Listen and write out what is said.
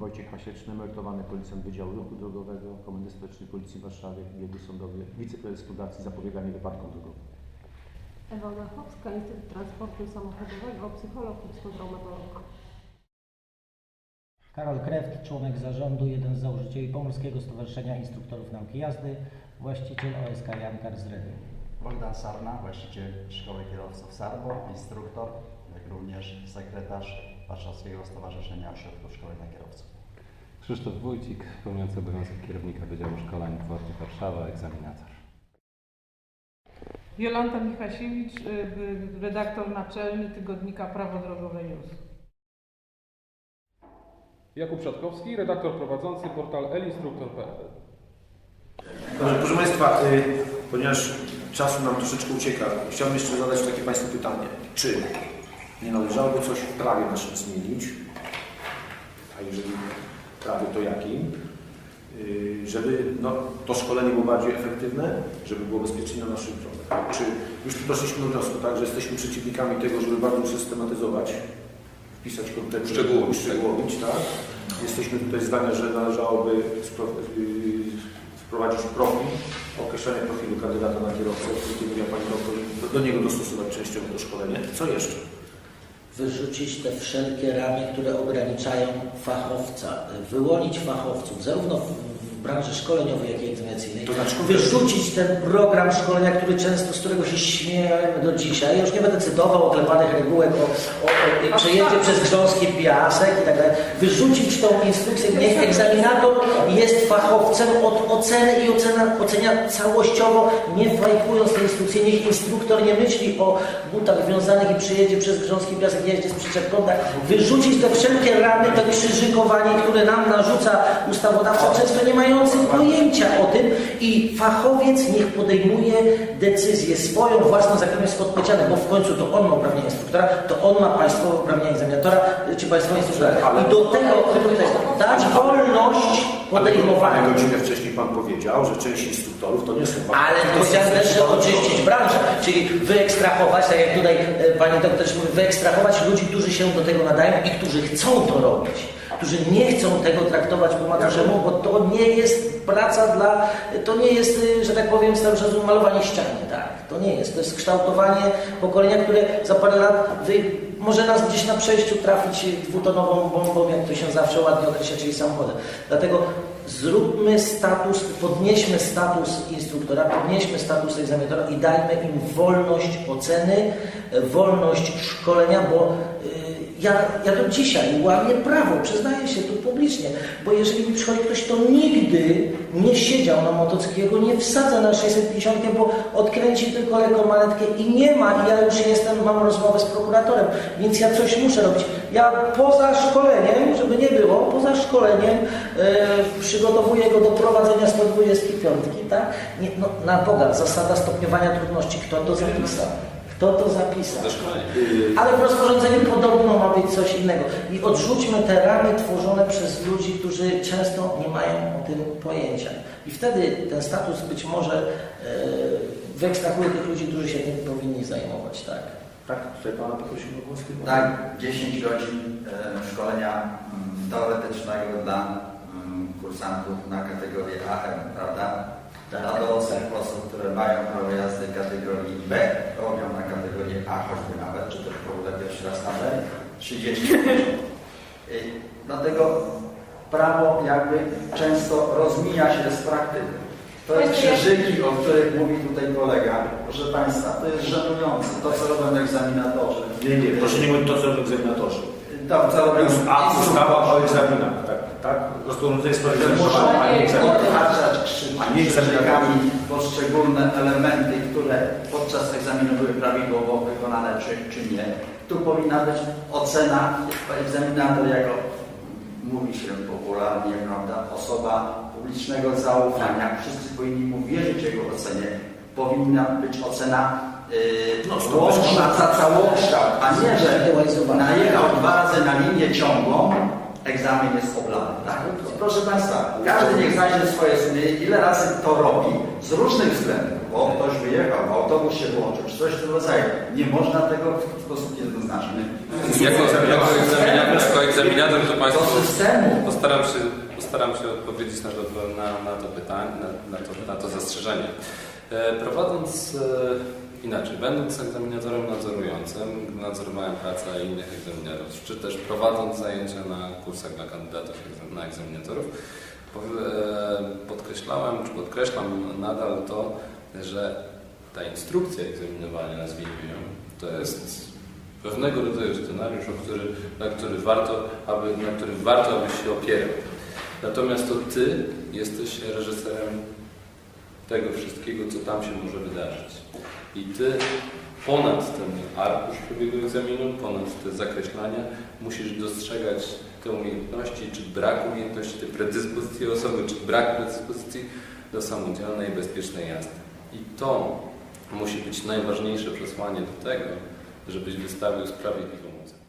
Wojciech Hasieczny, emerytowany policjant Wydziału Ruchu Drogowego, Komendy Stołecznej Policji w Warszawie, biegły sądowy, wiceprezes Fundacji Zapobiegania Wypadkom Drogowym. Ewa Lechowska, Instytut Transportu Samochodowego, psycholog i psychotraumatolog. Karol Kreft, członek zarządu, jeden z założycieli Pomorskiego Stowarzyszenia Instruktorów Nauki Jazdy, właściciel OSK Jankar z Redy. Bogdan Sarna, właściciel Szkoły Kierowców Sarbo, instruktor, jak również sekretarz Warszawskiego Stowarzyszenia Ośrodków Szkolenia Kierowców. Krzysztof Wójcik, pełniący obowiązek kierownika Wydziału Szkoleń w Porcie Warszawa, egzaminator. Jolanta Michasiewicz, y, y, redaktor naczelny tygodnika Prawo Drogowe News. Jakub Szatkowski, redaktor prowadzący portal elinstruktor.pl. Dobrze, proszę Państwa, y, ponieważ czasu nam troszeczkę ucieka, chciałbym jeszcze zadać takie Państwu pytanie. Czy nie należałoby coś w prawie naszym zmienić? A jeżeli w prawie, to jakim? Y, Żeby no, to szkolenie było bardziej efektywne, żeby było bezpieczniej na naszych drogach. Czy już tu doszliśmy do wniosku, tak, że jesteśmy przeciwnikami tego, żeby bardzo usystematyzować, wpisać kontekst, Uszczegółowić. uszczegółowić, tak? Jesteśmy tutaj zdania, że należałoby y, wprowadzić profil, określenie profilu kandydata na kierowcę, który mówiła Pani doktor, do, do niego dostosować częściowo to szkolenie. Co jeszcze? Wyrzucić te wszelkie ramy, które ograniczają fachowca, wyłonić fachowców, zarówno branży szkoleniowej, jak i egzaminacyjnej, To znaczy wyrzucić ten program szkolenia, który często, z którego się śmiejemy do dzisiaj. Ja już nie będę cytował oklepanych regułek o, o, o przejeździe przez grząski piasek i tak dalej. Wyrzucić tą instrukcję, niech egzaminator jest fachowcem od oceny i ocena, ocenia całościowo, nie fajkując tej instrukcji. Niech instruktor nie myśli o butach wiązanych i przyjedzie przez grząski piasek, jeździ z przyczepką. Tak. Wyrzucić te wszelkie ramy, to krzyżykowanie, które nam narzuca ustawodawca, często nie mający pojęcia o tym i fachowiec niech podejmuje decyzję swoją, własną, za którą jest odpowiedzialny, bo w końcu to on ma uprawnienie instruktora, to on ma państwowe uprawnienie egzaminatora, czy państwowe instruktora. I do tego, do tego dać wolność Ale podejmowania. godzinę wcześniej Pan powiedział, że część instruktorów to nie są Ale powiedziałem też, że oczyścić branżę, czyli wyekstrahować, tak jak tutaj e, pani doktor mówi, wyekstrahować ludzi, którzy się do tego nadają i którzy chcą to robić, którzy nie chcą tego traktować po macoszemu, bo to nie jest praca dla, to nie jest, że tak powiem, starożytne malowanie ściany, tak, to nie jest, to jest kształtowanie pokolenia, które za parę lat wy, może nas gdzieś na przejściu trafić dwutonową bombą, jak to się zawsze ładnie określa, czyli samochodem. Dlatego zróbmy status, podnieśmy status instruktora, podnieśmy status egzaminatora i dajmy im wolność oceny, wolność szkolenia, bo y, ja, ja do dzisiaj łamię prawo, przyznaję się tu publicznie, bo jeżeli mi przychodzi ktoś, kto nigdy nie siedział na motocyklu, nie wsadza na 650, bo odkręci tylko lekką manetkę i nie ma, i ja już jestem, mam rozmowę z prokuratorem, więc ja coś muszę robić. Ja poza szkoleniem, żeby nie było, poza szkoleniem e, przygotowuję go do prowadzenia 125, tak? Nie, no, na Boga, zasada stopniowania trudności, kto to zapisał? Kto to zapisał? Ale w rozporządzeniu podobno coś innego. I odrzućmy te ramy tworzone przez ludzi, którzy często nie mają o tym pojęcia. I wtedy ten status być może e, wyekstrahuje tych ludzi, którzy się tym powinni zajmować, tak? Tak, tutaj Pana poprosimy o głos. chyba. Tak, 10 godzin e, szkolenia mm, teoretycznego dla mm, kursantów na kategorię AM, prawda? Tak. Dla dorosłych osób, które mają prawo jazdy kategorii B, robią na kategorię A choćby nawet, czy też w ogóle pierwszy raz na B, 30 godzin. I Dlatego prawo jakby często rozmija się z praktyką. To jest krzyżyki, o których mówi tutaj kolega. Proszę Państwa, to jest żenujące, to co robią egzaminatorzy. Nie, nie, proszę nie mówić to, co robią egzaminatorzy. To co robią A ustawa o egzaminach, tak? Rozporządzenie w sprawie że muszą egzaminów, a nie nie krzykami poszczególne elementy, które podczas egzaminu były prawidłowo wykonane, czy, czy nie. Tu powinna być ocena, egzaminator jako mówi się popularnie, prawda, osoba publicznego zaufania. Wszyscy powinni mu wierzyć jego ocenie. Powinna być ocena No, yy, to łączna za całokształt, a nie, że najechał dwa razy na linię ciągłą egzamin jest oblany. Tak? Proszę Państwa, każdy niech znajdzie swoje sumienie, ile razy to robi z różnych względów, bo ktoś wyjechał, autobus się włączył, czy coś w tym rodzaju. Nie można tego w sposób jednoznaczny. Jako, jako, egzaminator, jako egzaminator to Do Państwu systemu. postaram się, postaram się odpowiedzieć na to, na, na to pytanie, na, na, to, na to zastrzeżenie. E, prowadząc e, inaczej, będąc egzaminatorem nadzorującym, nadzorowałem pracę innych egzaminatorów, czy też prowadząc zajęcia na kursach dla kandydatów na egzaminatorów, e, podkreślałem, czy podkreślam nadal to, że ta instrukcja egzaminowania, nazwijmy ją, to jest pewnego rodzaju scenariusz, który, na który warto, aby, na który warto, aby się opierał. Natomiast to Ty jesteś reżyserem tego wszystkiego, co tam się może wydarzyć. I Ty ponad ten arkusz przebiegu egzaminu, ponad te zakreślania, musisz dostrzegać te umiejętności, czy brak umiejętności, te predyspozycje osoby, czy brak predyspozycji do samodzielnej, bezpiecznej jazdy. I to musi być najważniejsze przesłanie do tego, żebyś wystawił sprawiedliwą ocenę.